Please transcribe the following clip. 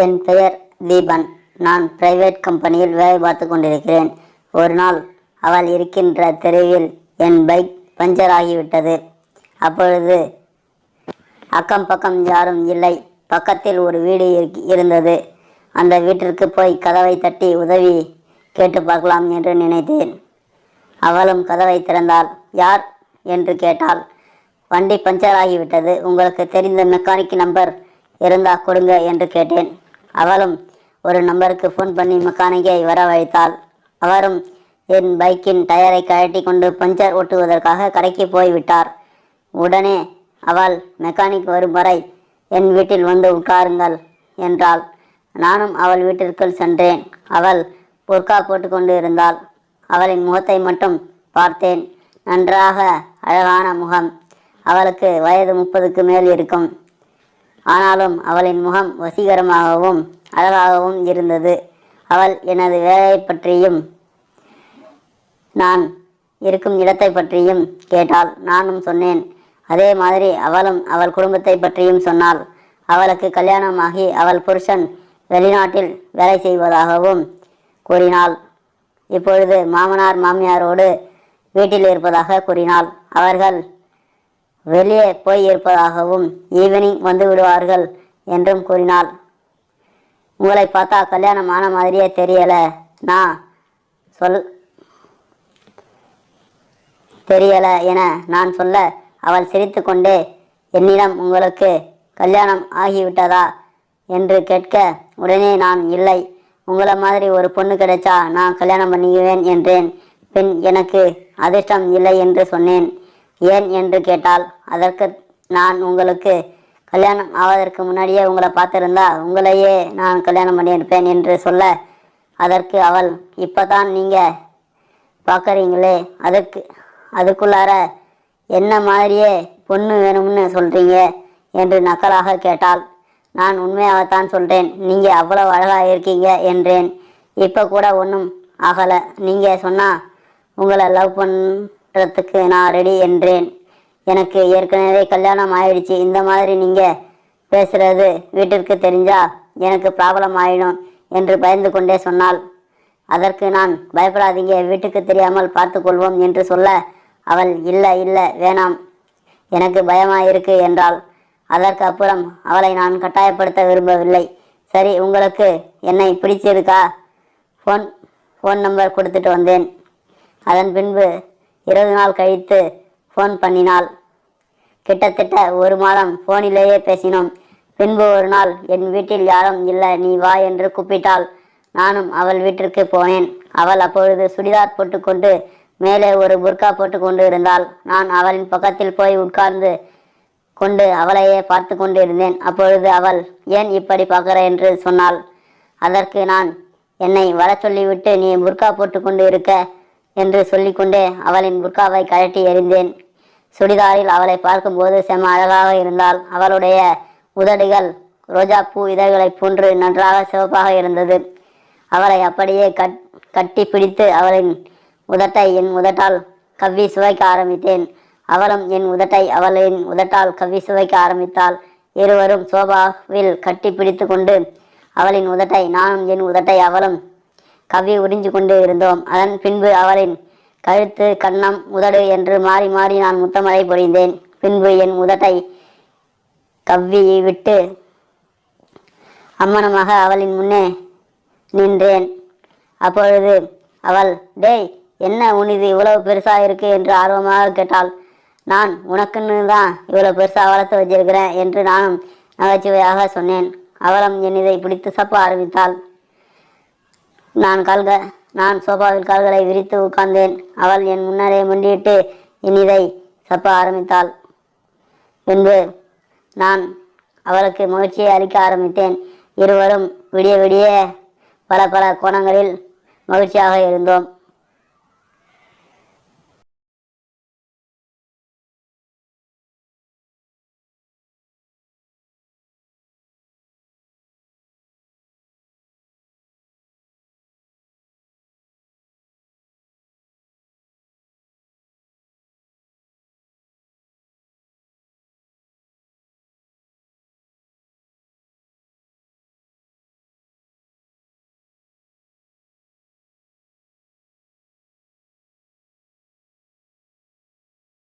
என் பெயர் தீபன். நான் பிரைவேட் கம்பெனியில் வேலை பார்த்து கொண்டிருக்கிறேன். ஒரு நாள் அவள் இருக்கின்ற தெருவில் என் பைக் பஞ்சர் ஆகிவிட்டது. அப்பொழுது அக்கம் பக்கம் யாரும் இல்லை. பக்கத்தில் ஒரு வீடு இருந்தது. அந்த வீட்டிற்கு போய் கதவை தட்டி உதவி கேட்டு பார்க்கலாம் என்று நினைத்தேன். அவளும் கதவை திறந்தாள். யார்? என்று கேட்டாள். வண்டி பஞ்சர் ஆகிவிட்டது. உங்களுக்கு தெரிந்த மெக்கானிக் நம்பர் இருந்தா கொடுங்க என்று கேட்டேன். அவளும் ஒரு நம்பருக்கு ஃபோன் பண்ணி மெக்கானிக்கை வரவழைத்தாள். அவரும் என் பைக்கின் டயரை கழட்டி கொண்டு பஞ்சர் ஒட்டுவதற்காக கடைக்கு போய்விட்டார். உடனே அவள் மெக்கானிக் வரும் வரை என் வீட்டில் வந்து உட்காருங்கள் என்றாள். நானும் அவள் வீட்டிற்குள் சென்றேன். அவள் பொற்கா போட்டுக்கொண்டு இருந்தாள். அவளின் முகத்தை மட்டும் பார்த்தேன். நன்றாக அழகான முகம். அவளுக்கு வயது முப்பதுக்கு மேல் இருக்கும். ஆனாலும் அவளின் முகம் வசீகரமாகவும் அழகாகவும் இருந்தது. அவள் எனது வேலையை பற்றியும் நான் இருக்கும் இடத்தை பற்றியும் கேட்டாள். நானும் சொன்னேன் அதே மாதிரி அவளும் அவள் குடும்பத்தை பற்றியும் சொன்னாள். அவளுக்கு கல்யாணமாகி அவள் புருஷன் வெளிநாட்டில் வேலை செய்வதாகவும் கூறினாள். இப்பொழுது மாமனார் மாமியாரோடு வீட்டில் இருப்பதாக கூறினாள். அவர்கள் வெளியே போய் இருப்பதாகவும் ஈவினிங் வந்து விடுவார்கள் என்றும் கூறினாள். உங்களை பார்த்தா கல்யாணம் ஆன மாதிரியே தெரியல. நான் சொல் தெரியல என நான் சொல்ல அவள் சிரித்துக்கொண்டே என்னிடம் உங்களுக்கு கல்யாணம் ஆகிவிட்டதா? என்று கேட்க உடனே நான் இல்லை. உங்களை மாதிரி ஒரு பொண்ணு கிடைச்சா நான் கல்யாணம் பண்ணிக்குவேன் என்றேன். பின் எனக்கு அதிர்ஷ்டம் இல்லை என்று சொன்னேன். ஏன் என்று கேட்டால் அதற்கு நான் உங்களுக்கு கல்யாணம் ஆவதற்கு முன்னாடியே உங்களை பார்த்திருந்தா உங்களையே நான் கல்யாணம் பண்ணியிருப்பேன் என்று சொல்ல அதற்கு அவள் இப்பதான் நீங்கள் பார்க்குறீங்களே அதுக்கு அதுக்குள்ளார என்ன மாதிரியே பொண்ணு வேணும்னு சொல்கிறீங்க என்று நக்கலாக கேட்டாள். நான் உண்மையாகத்தான் சொல்கிறேன் நீங்கள் அவ்வளோ அழகாக இருக்கீங்க என்றேன். இப்போ கூட ஒன்றும் ஆகலை நீங்கள் சொன்னால் உங்களை லவ் மாற்றத்துக்கு நான் ரெடி என்றேன். எனக்கு ஏற்கனவே கல்யாணம் ஆயிடுச்சு. இந்த மாதிரி நீங்கள் பேசுகிறது வீட்டிற்கு தெரிஞ்சா எனக்கு ப்ராப்ளம் ஆயிடும் என்று பயந்து கொண்டே சொன்னாள். அதற்கு நான் பயப்படாதீங்க வீட்டுக்கு தெரியாமல் பார்த்துக்கொள்வோம் என்று சொல்ல அவள் இல்லை இல்லை வேணாம். எனக்கு பயமாக இருக்கு என்றாள். அதற்கு அப்புறம் அவளை நான் கட்டாயப்படுத்த விரும்பவில்லை. சரி உங்களுக்கு என்னை பிடிச்சிருக்கா? ஃபோன் ஃபோன் நம்பர் கொடுத்துட்டு வந்தேன். அதன் பின்பு இருபது நாள் கழித்து ஃபோன் பண்ணினாள். கிட்டத்தட்ட ஒரு மாதம் ஃபோனிலேயே பேசினோம். பின்பு ஒரு நாள் என் வீட்டில் யாரும் இல்லை நீ வா என்று கூப்பிட்டாள். நானும் அவள் வீட்டிற்கு போனேன். அவள் அப்பொழுது சுடிதார் போட்டுக்கொண்டு மேலே ஒரு புர்கா போட்டுக்கொண்டு இருந்தாள். நான் அவளின் பக்கத்தில் போய் உட்கார்ந்து கொண்டு அவளையே பார்த்து கொண்டு இருந்தேன் அப்பொழுது அவள் ஏன் இப்படி பார்க்குற? என்று சொன்னாள். அதற்கு நான் என்னை வர சொல்லிவிட்டு நீ புர்கா போட்டுக்கொண்டு இருக்க. என்று சொல்லிக்கொண்டே அவளின் புர்காவை கழட்டி எறிந்தேன். சுடிதாரில் அவளை பார்க்கும்போது செம அழகாக இருந்தால் அவளுடைய உதடுகள் ரோஜா பூ இதழ்களைப் போன்று நன்றாக சிவப்பாக இருந்தது. அவளை அப்படியே கட் கட்டி பிடித்து அவளின் உதட்டை என் உதட்டால் கவ்வி சுவைக்க ஆரம்பித்தேன். அவளும் என் உதட்டை அவளின் உதட்டால் கவ்வி சுவைக்க ஆரம்பித்தாள். இருவரும் சோபாவில் கட்டி பிடித்து கொண்டு அவளின் உதட்டை நானும் என் உதட்டை அவளும் கவ்வி உறிஞ்சு கொண்டு இருந்தோம். அதன் பின்பு அவளின் கழுத்து கன்னம் உதடு என்று மாறி மாறி நான் முத்தமழை பொழிந்தேன் பின்பு என் உதட்டை கவ்வி விட்டு அம்மனமாக அவளின் முன்னே நின்றேன். அப்பொழுது அவள் டேய் என்ன உனிது இவ்வளவு பெருசா இருக்கு? என்று ஆர்வமாக கேட்டாள். நான் உனக்குன்னு தான் இவ்வளவு பெருசா வளர்த்து வச்சிருக்கிறேன் என்று நானும் நகைச்சுவையாக சொன்னேன். அவளும் என் இதை பிடித்து சப்ப ஆரம்பித்தாள். நான் கால்க நான் சோபாவில் கால்களை விரித்து உட்கார்ந்தேன். அவள் என் முன்னரே முண்டியிட்டு இனிதை சப்ப ஆரம்பித்தாள். பின்பு நான் அவளுக்கு மகிழ்ச்சியை அளிக்க ஆரம்பித்தேன். இருவரும் விடிய விடிய பல பல கோணங்களில் மகிழ்ச்சியாக இருந்தோம்.